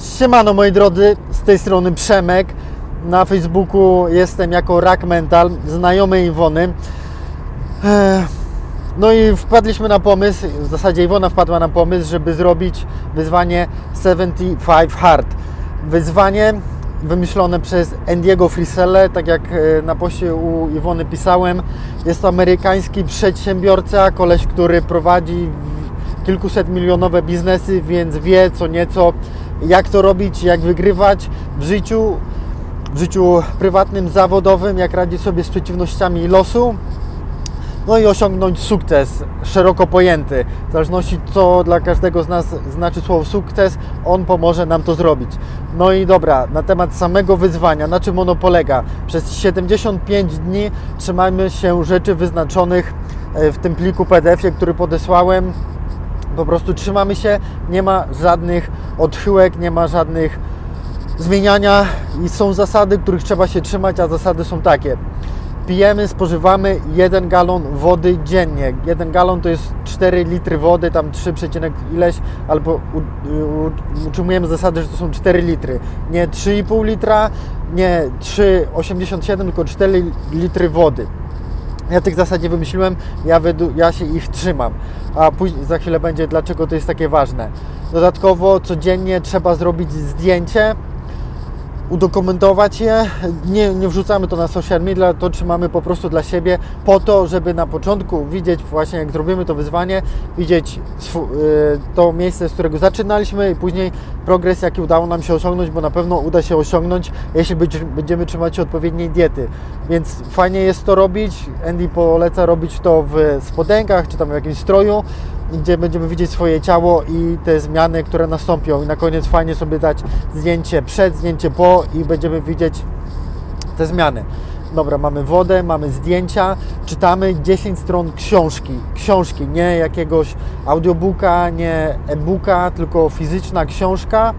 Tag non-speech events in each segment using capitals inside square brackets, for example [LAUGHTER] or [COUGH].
Siemano moi drodzy, z tej strony Przemek. Na Facebooku jestem jako Rack Mental, znajomy Iwony. No i wpadliśmy na pomysł, w zasadzie Iwona wpadła na pomysł, żeby zrobić wyzwanie 75 Hard. Wyzwanie wymyślone przez Andiego Friselle, tak jak e, na poście u Iwony pisałem. Jest to amerykański przedsiębiorca, koleś, który prowadzi kilkuset milionowe biznesy, więc wie co nieco, jak to robić, jak wygrywać w życiu, w życiu prywatnym, zawodowym, jak radzić sobie z przeciwnościami losu. No i osiągnąć sukces szeroko pojęty. W zależności co dla każdego z nas znaczy słowo sukces, on pomoże nam to zrobić. No i dobra, na temat samego wyzwania, na czym ono polega? Przez 75 dni trzymajmy się rzeczy wyznaczonych e, w tym pliku PDF-ie, który podesłałem. Po prostu trzymamy się, nie ma żadnych odchyłek, nie ma żadnych zmieniania i są zasady, których trzeba się trzymać, a zasady są takie. Pijemy, spożywamy 1 galon wody dziennie. 1 galon to jest 4 litry wody, tam 3, przecinek ileś, albo utrzymujemy zasadę, że to są 4 litry. Nie 3,5 litra, nie 3,87, tylko 4 litry wody. Ja tych zasad nie wymyśliłem, ja, ja się ich trzymam. A później za chwilę będzie, dlaczego to jest takie ważne. Dodatkowo codziennie trzeba zrobić zdjęcie, udokumentować je. Nie, nie wrzucamy to na social media, to trzymamy po prostu dla siebie, po to, żeby na początku widzieć, właśnie jak zrobimy to wyzwanie, widzieć y, to miejsce, z którego zaczynaliśmy i później progres, jaki udało nam się osiągnąć, bo na pewno uda się osiągnąć, jeśli będziemy trzymać się odpowiedniej diety. Więc fajnie jest to robić. Andy poleca robić to w spodenkach czy tam w jakimś stroju, gdzie będziemy widzieć swoje ciało i te zmiany, które nastąpią. I na koniec fajnie sobie dać zdjęcie przed, zdjęcie po i będziemy widzieć te zmiany. Dobra, mamy wodę, mamy zdjęcia, czytamy 10 stron książki. Książki, nie jakiegoś audiobooka, nie e-booka, tylko fizyczna książka.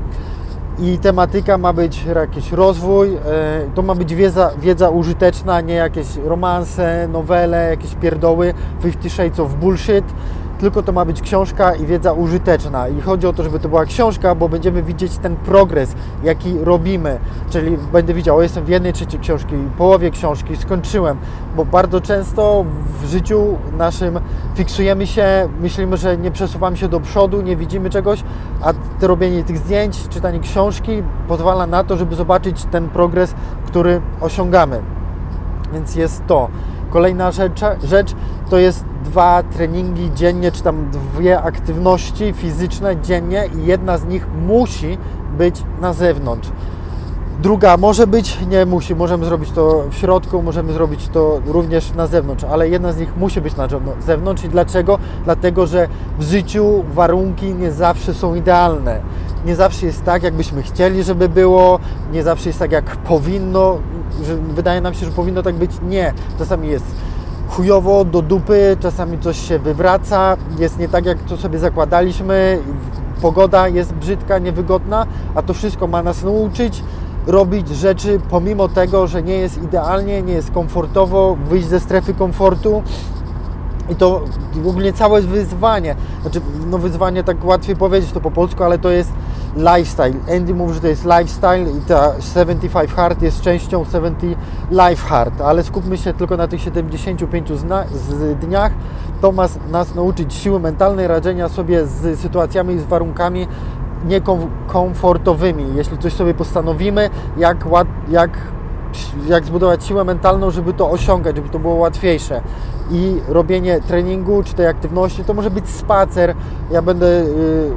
I tematyka ma być jakiś rozwój, e, to ma być wiedza, wiedza użyteczna, nie jakieś romanse, nowele, jakieś pierdoły, 50 Shades of Bullshit, tylko to ma być książka i wiedza użyteczna. I chodzi o to, żeby to była książka, bo będziemy widzieć ten progres, jaki robimy. Czyli będę widział, jestem w jednej trzeciej książki, połowie książki, skończyłem, bo bardzo często w życiu naszym fiksujemy się, myślimy, że nie przesuwamy się do przodu, nie widzimy czegoś, a robienie tych zdjęć, czytanie książki pozwala na to, żeby zobaczyć ten progres, który osiągamy. Więc jest to. Kolejna rzecz, rzecz to jest dwa treningi dziennie, czy tam dwie aktywności fizyczne dziennie i jedna z nich musi być na zewnątrz. Druga może być, nie musi. Możemy zrobić to w środku, możemy zrobić to również na zewnątrz, ale jedna z nich musi być na zewnątrz-. I dlaczego? Dlatego, że w życiu warunki nie zawsze są idealne. Nie zawsze jest tak, jakbyśmy chcieli, żeby było, nie zawsze jest tak, jak powinno, że wydaje nam się, że powinno tak być. Nie. Czasami jest chujowo, do dupy, czasami coś się wywraca, jest nie tak, jak to sobie zakładaliśmy, pogoda jest brzydka, niewygodna, a to wszystko ma nas nauczyć robić rzeczy pomimo tego, że nie jest idealnie, nie jest komfortowo, wyjść ze strefy komfortu. I to w ogóle całe wyzwanie, znaczy no wyzwanie tak łatwiej powiedzieć to po polsku, ale to jest lifestyle. Andy mówi, że to jest lifestyle i ta 75 hard jest częścią 70 life hard, ale skupmy się tylko na tych 75 zna- z dniach. To ma nas nauczyć siły mentalnej, radzenia sobie z sytuacjami z warunkami niekomfortowymi. Jeśli coś sobie postanowimy, jak, jak jak zbudować siłę mentalną, żeby to osiągać, żeby to było łatwiejsze. I robienie treningu czy tej aktywności to może być spacer. Ja będę y,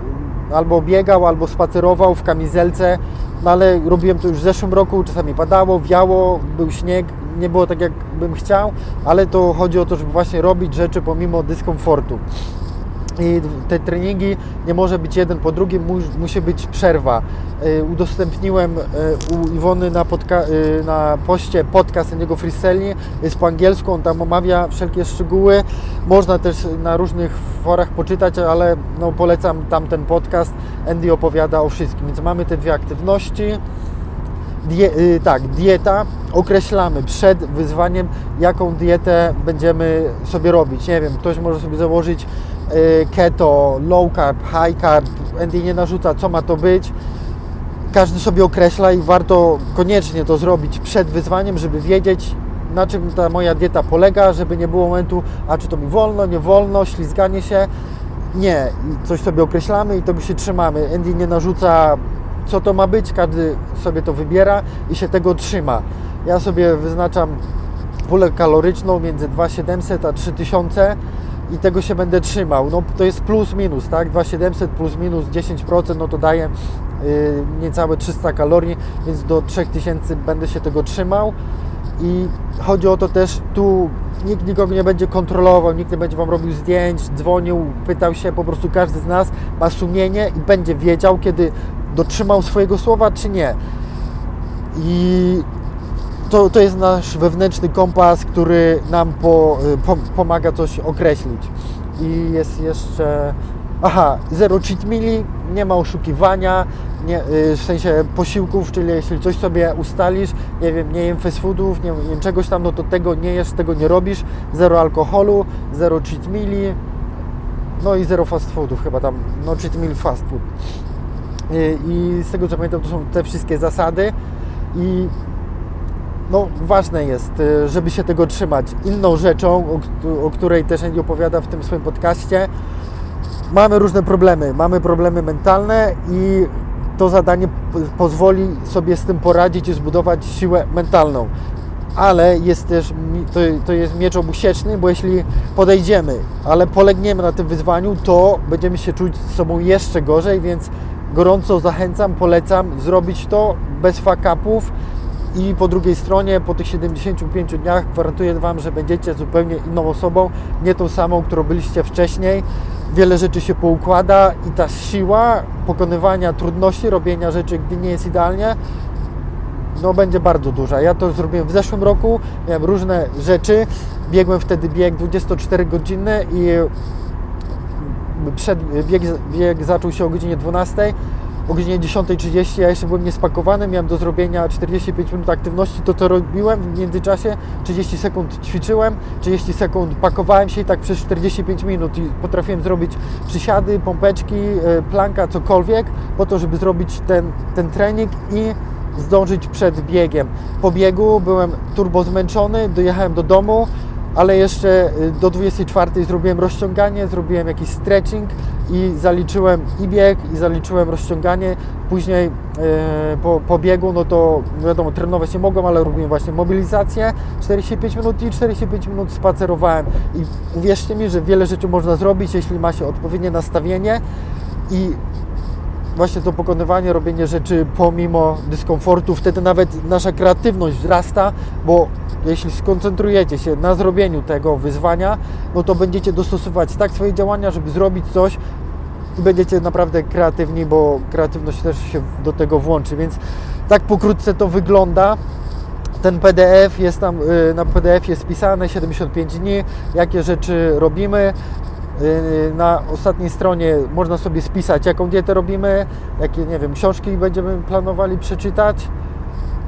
albo biegał, albo spacerował w kamizelce, no ale robiłem to już w zeszłym roku, czasami padało, wiało, był śnieg, nie było tak jak bym chciał, ale to chodzi o to, żeby właśnie robić rzeczy pomimo dyskomfortu. I te treningi nie może być jeden po drugim, mu, musi być przerwa. Y, udostępniłem y, u Iwony na, podca- y, na poście podcast Andiego Friselli, jest po angielsku, on tam omawia wszelkie szczegóły. Można też na różnych forach poczytać, ale no, polecam tam ten podcast. Andy opowiada o wszystkim, więc mamy te dwie aktywności. Die, tak, dieta. Określamy przed wyzwaniem, jaką dietę będziemy sobie robić. Nie wiem, ktoś może sobie założyć keto, low carb, high carb. Andy nie narzuca, co ma to być. każdy sobie określa i warto koniecznie to zrobić przed wyzwaniem, żeby wiedzieć, na czym ta moja dieta polega, żeby nie było momentu, a czy to mi wolno, nie wolno, ślizganie się. Nie, coś sobie określamy i tego się trzymamy. Andy nie narzuca, co to ma być, każdy sobie to wybiera i się tego trzyma. Ja sobie wyznaczam pulę kaloryczną między 2700 a 3000 i tego się będę trzymał. No to jest plus minus, tak? 2700 plus minus 10% no to daje yy, niecałe 300 kalorii, więc do 3000 będę się tego trzymał. I chodzi o to też, tu nikt nikogo nie będzie kontrolował, nikt nie będzie Wam robił zdjęć, dzwonił, pytał się, po prostu każdy z nas ma sumienie i będzie wiedział, kiedy dotrzymał swojego słowa, czy nie. I to, to jest nasz wewnętrzny kompas, który nam po, po, pomaga coś określić. I jest jeszcze. Aha, zero cheat meali, nie ma oszukiwania, nie, y, w sensie posiłków, czyli jeśli coś sobie ustalisz, nie wiem, nie jem fast foodów, nie wiem, czegoś tam, no to tego nie jesz, tego nie robisz, zero alkoholu, zero cheat meali, no i zero fast foodów chyba tam, no cheat meal fast food. Y, I z tego co pamiętam, to są te wszystkie zasady i no, ważne jest, y, żeby się tego trzymać. Inną rzeczą, o, o której też Andy opowiada w tym swoim podcaście, mamy różne problemy. Mamy problemy mentalne i to zadanie pozwoli sobie z tym poradzić i zbudować siłę mentalną. Ale jest też, to, to jest miecz obusieczny, bo jeśli podejdziemy, ale polegniemy na tym wyzwaniu, to będziemy się czuć z sobą jeszcze gorzej, więc gorąco zachęcam, polecam zrobić to bez fuck-upów i po drugiej stronie, po tych 75 dniach gwarantuję Wam, że będziecie zupełnie inną osobą, nie tą samą, którą byliście wcześniej. Wiele rzeczy się poukłada i ta siła pokonywania trudności, robienia rzeczy, gdy nie jest idealnie, no będzie bardzo duża. Ja to zrobiłem w zeszłym roku, miałem różne rzeczy, biegłem wtedy bieg 24 godziny i przed, bieg, bieg zaczął się o godzinie 12. O godzinie 10.30 ja jeszcze byłem niespakowany, miałem do zrobienia 45 minut aktywności. To co robiłem w międzyczasie, 30 sekund ćwiczyłem, 30 sekund pakowałem się i tak przez 45 minut i potrafiłem zrobić przysiady, pompeczki, e, planka, cokolwiek po to, żeby zrobić ten, ten trening i zdążyć przed biegiem. Po biegu byłem turbo zmęczony, dojechałem do domu, ale jeszcze y, do 24 zrobiłem rozciąganie, zrobiłem jakiś stretching i zaliczyłem i bieg, i zaliczyłem rozciąganie. Później e, po, po biegu, no to wiadomo, trenować nie mogłem, ale robiłem właśnie mobilizację 45 minut i 45 minut spacerowałem. I uwierzcie mi, że wiele rzeczy można zrobić, jeśli ma się odpowiednie nastawienie i właśnie to pokonywanie, robienie rzeczy pomimo dyskomfortu, wtedy nawet nasza kreatywność wzrasta, bo jeśli skoncentrujecie się na zrobieniu tego wyzwania, no to będziecie dostosować tak swoje działania, żeby zrobić coś i będziecie naprawdę kreatywni, bo kreatywność też się do tego włączy, więc tak pokrótce to wygląda. Ten PDF jest tam, y, na PDF jest spisane 75 dni, jakie rzeczy robimy. Y, Na ostatniej stronie można sobie spisać, jaką dietę robimy, jakie, nie wiem, książki będziemy planowali przeczytać.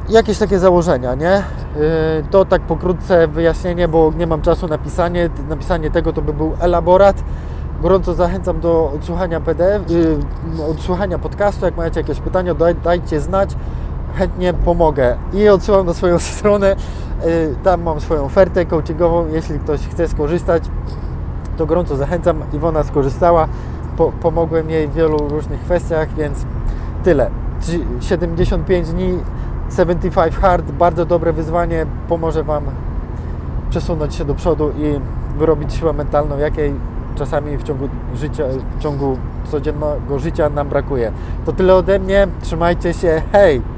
Jakieś takie założenia, nie? Y, To tak pokrótce wyjaśnienie, bo nie mam czasu na pisanie. Napisanie tego to by był elaborat. Gorąco zachęcam do odsłuchania PDF, y, odsłuchania podcastu. Jak macie jakieś pytania, daj, dajcie znać. Chętnie pomogę. I odsyłam na swoją [LAUGHS] stronę. Y, Tam mam swoją ofertę coachingową. Jeśli ktoś chce skorzystać, to gorąco zachęcam. Iwona skorzystała, po, pomogłem jej w wielu różnych kwestiach, więc tyle. Trzy- 75 dni, 75 hard, bardzo dobre wyzwanie, pomoże Wam przesunąć się do przodu i wyrobić siłę mentalną, jakiej czasami w ciągu życia, w ciągu codziennego życia nam brakuje. To tyle ode mnie, trzymajcie się, hej!